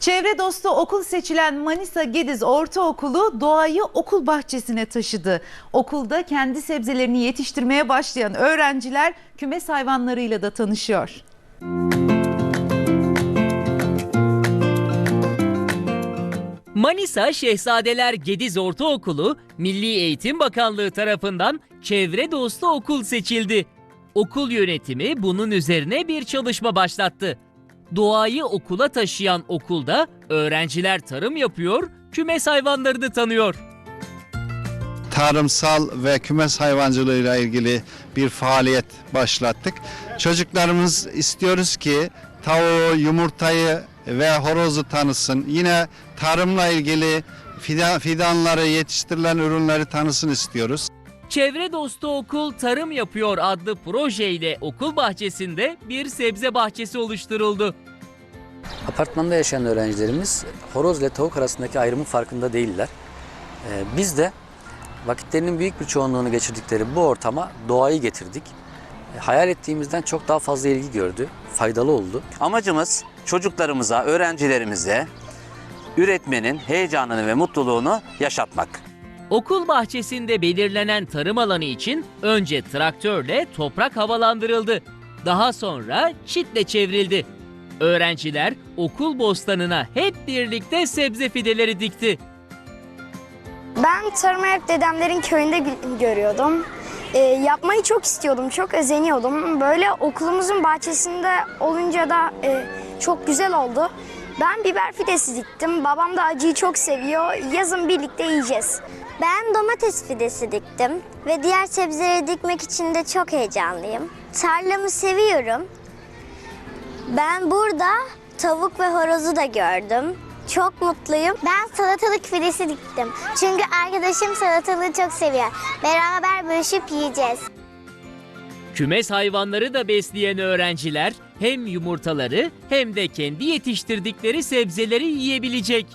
Çevre dostu okul seçilen Manisa Gediz Ortaokulu doğayı okul bahçesine taşıdı. Okulda kendi sebzelerini yetiştirmeye başlayan öğrenciler kümes hayvanlarıyla da tanışıyor. Manisa Şehzadeler Gediz Ortaokulu Milli Eğitim Bakanlığı tarafından çevre dostu okul seçildi. Okul yönetimi bunun üzerine bir çalışma başlattı. Doğayı okula taşıyan okulda öğrenciler tarım yapıyor, kümes hayvanlarını tanıyor. tarımsal ve kümes hayvancılığıyla ilgili bir faaliyet başlattık. Çocuklarımız istiyoruz ki tavuğu, yumurtayı ve horozu tanısın. Yine tarımla ilgili fidan, fidanları, yetiştirilen ürünleri tanısın istiyoruz. Çevre dostu okul tarım yapıyor adlı projeyle okul bahçesinde bir sebze bahçesi oluşturuldu. Apartmanda yaşayan öğrencilerimiz horoz ile tavuk arasındaki ayrımın farkında değiller. Ee, biz de vakitlerinin büyük bir çoğunluğunu geçirdikleri bu ortama doğayı getirdik. Ee, Hayal ettiğimizden çok daha fazla ilgi gördü, faydalı oldu. Amacımız çocuklarımıza, öğrencilerimize üretmenin heyecanını ve mutluluğunu yaşatmak. Okul bahçesinde belirlenen tarım alanı için önce traktörle toprak havalandırıldı. Daha sonra çitle çevrildi. Öğrenciler okul bostanına hep birlikte sebze fideleri dikti. Ben tarımı hep dedemlerin köyünde gö- görüyordum. Ee, yapmayı çok istiyordum, çok özeniyordum. Böyle okulumuzun bahçesinde olunca da e, çok güzel oldu. Ben biber fidesi diktim. Babam da acıyı çok seviyor. Yazın birlikte yiyeceğiz. Ben domates fidesi diktim ve diğer sebzeleri dikmek için de çok heyecanlıyım. Tarlamı seviyorum. Ben burada tavuk ve horozu da gördüm. Çok mutluyum. Ben salatalık fidesi diktim. Çünkü arkadaşım salatalığı çok seviyor. Beraber bölüşüp yiyeceğiz. Kümes hayvanları da besleyen öğrenciler hem yumurtaları hem de kendi yetiştirdikleri sebzeleri yiyebilecek.